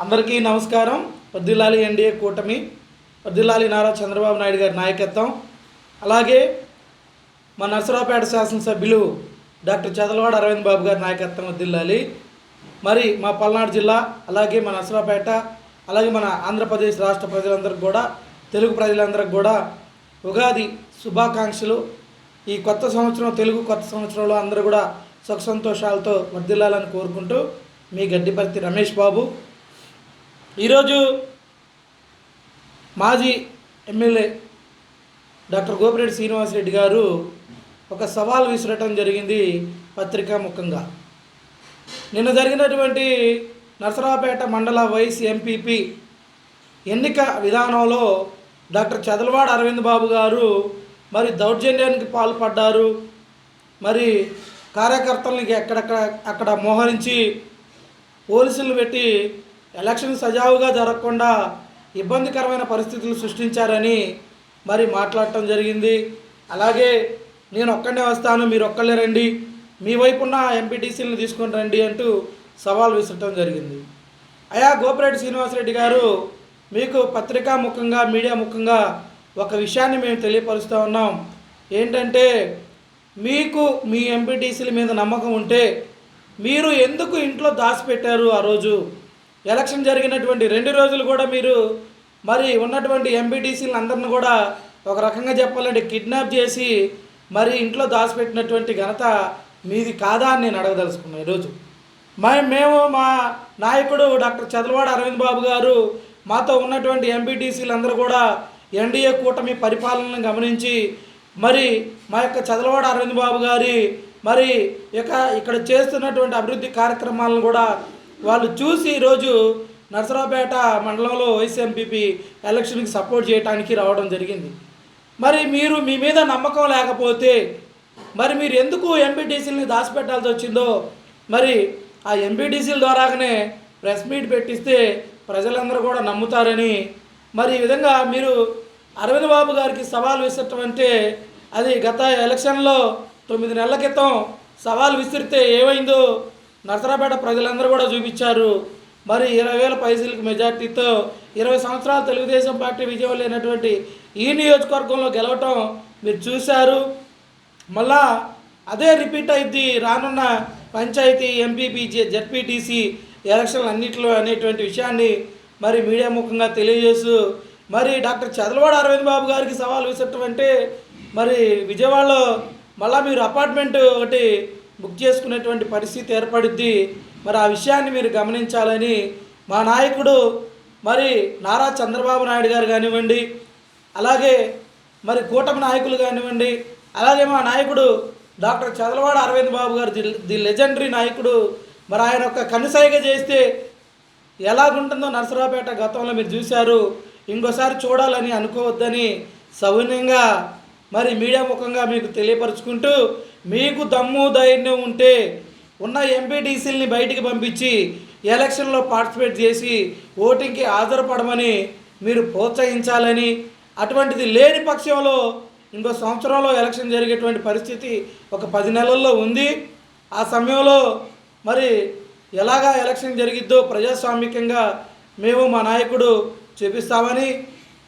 అందరికీ నమస్కారం. పద్దిలాలి ఎన్డీఏ కూటమి పద్దిలాలి నారా చంద్రబాబు నాయుడు గారి నాయకత్వం అలాగే మా నర్సరావుపేట శాసనసభ్యులు డాక్టర్ చదలవాడ అరవింద్ బాబు గారి నాయకత్వం వర్దిల్లాలి మరి మా పల్నాడు జిల్లా అలాగే మన నర్సరావుపేట అలాగే మన ఆంధ్రప్రదేశ్ రాష్ట్ర ప్రజలందరికీ కూడా తెలుగు ప్రజలందరికీ కూడా ఉగాది శుభాకాంక్షలు. ఈ కొత్త సంవత్సరం తెలుగు కొత్త సంవత్సరంలో అందరూ కూడా సుఖ సంతోషాలతో వర్దిల్లాలని కోరుకుంటూ మీ గడ్డిపర్తి రమేష్ బాబు ఈరోజు మాజీ ఎమ్మెల్యే డాక్టర్ గోపిరెడ్డి శ్రీనివాసరెడ్డి గారు ఒక సవాల్ విసరటం జరిగింది పత్రికా ముఖంగా. నిన్న జరిగినటువంటి నరసరావుపేట మండల వైస్ ఎంపీపీ ఎన్నిక విధానంలో డాక్టర్ చదలవాడ అరవింద్ బాబు గారు మరి దౌర్జన్యానికి పాల్పడ్డారు. మరి కార్యకర్తలకి ఎక్కడెక్కడ అక్కడ మోహరించి పోలీసులు పెట్టి ఎలక్షన్ సజావుగా జరగకుండా ఇబ్బందికరమైన పరిస్థితులు సృష్టించారని మరి మాట్లాడటం జరిగింది. అలాగే నేను ఒక్కడే వస్తాను మీరు ఒక్కళ్ళే రండి మీ వైపున్న ఎంపీటీసీలను తీసుకొని రండి అంటూ సవాల్ విసరటం జరిగింది. అయా గోపిరెడ్డి శ్రీనివాసరెడ్డి గారు మీకు పత్రికా ముఖంగా మీడియా ముఖంగా ఒక విషయాన్ని మేము తెలియపరుస్తూ ఉన్నాం. ఏంటంటే మీకు మీ ఎంపీటీసీల మీద నమ్మకం ఉంటే మీరు ఎందుకు ఇంట్లో దాచిపెట్టారు ఆ రోజు? ఎలక్షన్ జరిగినటువంటి రెండు రోజులు కూడా మీరు మరి ఉన్నటువంటి ఎంపీటీసీలను అందరిని కూడా ఒక రకంగా చెప్పాలంటే కిడ్నాప్ చేసి మరి ఇంట్లో దాచిపెట్టినటువంటి ఘనత మీది కాదా అని నేను అడగదలుచుకున్నాను ఈరోజు. మా మేము మా నాయకుడు డాక్టర్ చదలవాడ అరవింద్ బాబు గారు మాతో ఉన్నటువంటి ఎంపీటీసీలు అందరూ కూడా ఎన్డీఏ కూటమి పరిపాలనను గమనించి మరి మా యొక్క చదలవాడ అరవింద్ బాబు గారి మరి ఇక ఇక్కడ చేస్తున్నటువంటి అభివృద్ధి కార్యక్రమాలను కూడా వాళ్ళు చూసి ఈరోజు నరసరావుపేట మండలంలో వైస్ ఎంపీపీ ఎలక్షన్కి సపోర్ట్ చేయడానికి రావడం జరిగింది. మరి మీరు మీ మీద నమ్మకం లేకపోతే మరి మీరు ఎందుకు ఎంపీటీసీలని దాచిపెట్టాల్సి వచ్చిందో మరి ఆ ఎంపీటీసీల ద్వారాగానే ప్రెస్ మీట్ పెట్టిస్తే ప్రజలందరూ కూడా నమ్ముతారని మరి ఈ విధంగా మీరు అరవింద్ బాబు గారికి సవాల్ విసరటం అంటే అది గత ఎలక్షన్లో తొమ్మిది నెలల క్రితం సవాల్ విసిరితే ఏమైందో నరసరాపేట ప్రజలందరూ కూడా చూపించారు. మరి ఇరవై వేల పైసలకి మెజార్టీతో ఇరవై సంవత్సరాలు తెలుగుదేశం పార్టీ విజయం లేనటువంటి ఈ నియోజకవర్గంలో గెలవటం మీరు చూశారు. మళ్ళా అదే రిపీట్ అయింది రానున్న పంచాయతీ ఎంపీపీ జెడ్పీటీసీ ఎలక్షన్లు అన్నింటిలో అనేటువంటి విషయాన్ని మరి మీడియా ముఖంగా తెలియజేస్తూ మరి డాక్టర్ చదలవాడ అరవింద్ బాబు గారికి సవాల్ విసరటం అంటే మరి విజయవాడలో మళ్ళీ మీరు అపార్ట్మెంట్ ఒకటి బుక్ చేసుకునేటువంటి పరిస్థితి ఏర్పడుద్ది. మరి ఆ విషయాన్ని మీరు గమనించాలని మా నాయకుడు మరి నారా చంద్రబాబు నాయుడు గారు కానివ్వండి అలాగే మరి కూటమి నాయకులు కానివ్వండి అలాగే మా నాయకుడు డాక్టర్ చదలవాడ అరవింద్ బాబు గారు ది ది లెజెండరీ నాయకుడు. మరి ఆయన ఒక కనుసైగ చేస్తే ఎలాగుంటుందో నరసరావుపేట గతంలో మీరు చూశారు. ఇంకోసారి చూడాలని అనుకోవద్దని సౌన్యంగా మరి మీడియా ముఖంగా మీకు తెలియపరుచుకుంటూ మీకు దమ్ము ధైర్యం ఉంటే ఉన్న ఎంపీటీసీలని బయటికి పంపించి ఎలక్షన్లో పార్టిసిపేట్ చేసి ఓటింగ్కి హాజరుపడమని మీరు ప్రోత్సహించాలని అటువంటిది లేని పక్షంలో ఇంకో సంవత్సరంలో ఎలక్షన్ జరిగేటువంటి పరిస్థితి ఒక పది నెలల్లో ఉంది. ఆ సమయంలో మరి ఎలాగా ఎలక్షన్ జరిగిద్దో ప్రజాస్వామికంగా మేము మా నాయకుడు చూపిస్తామని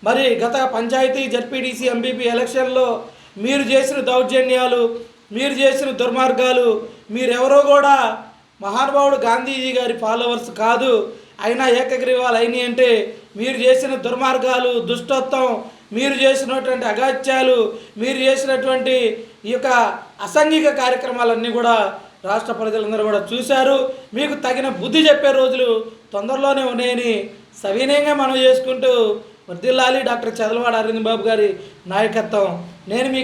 మరి గత పంచాయతీ జడ్పీటీసీ ఎంపీపీ ఎలక్షన్లో మీరు చేసిన దౌర్జన్యాలు మీరు చేసిన దుర్మార్గాలు మీరెవరో కూడా మహానుభావుడు గాంధీజీ గారి ఫాలోవర్స్ కాదు అయినా ఏకగ్రీవాలు అయినాయి అంటే మీరు చేసిన దుర్మార్గాలు దుష్టత్వం మీరు చేసినటువంటి అగాత్యాలు మీరు చేసినటువంటి ఈ యొక్క అసంఘిక కార్యక్రమాలన్నీ కూడా రాష్ట్ర ప్రజలందరూ కూడా చూశారు. మీకు తగిన బుద్ధి చెప్పే రోజులు తొందరలోనే ఉన్నాయని సవినయంగా మనం చేసుకుంటూ వర్దిల్లాలి డాక్టర్ చదలవాడ అరవింద్ బాబు గారి నాయకత్వం. నేను మీకు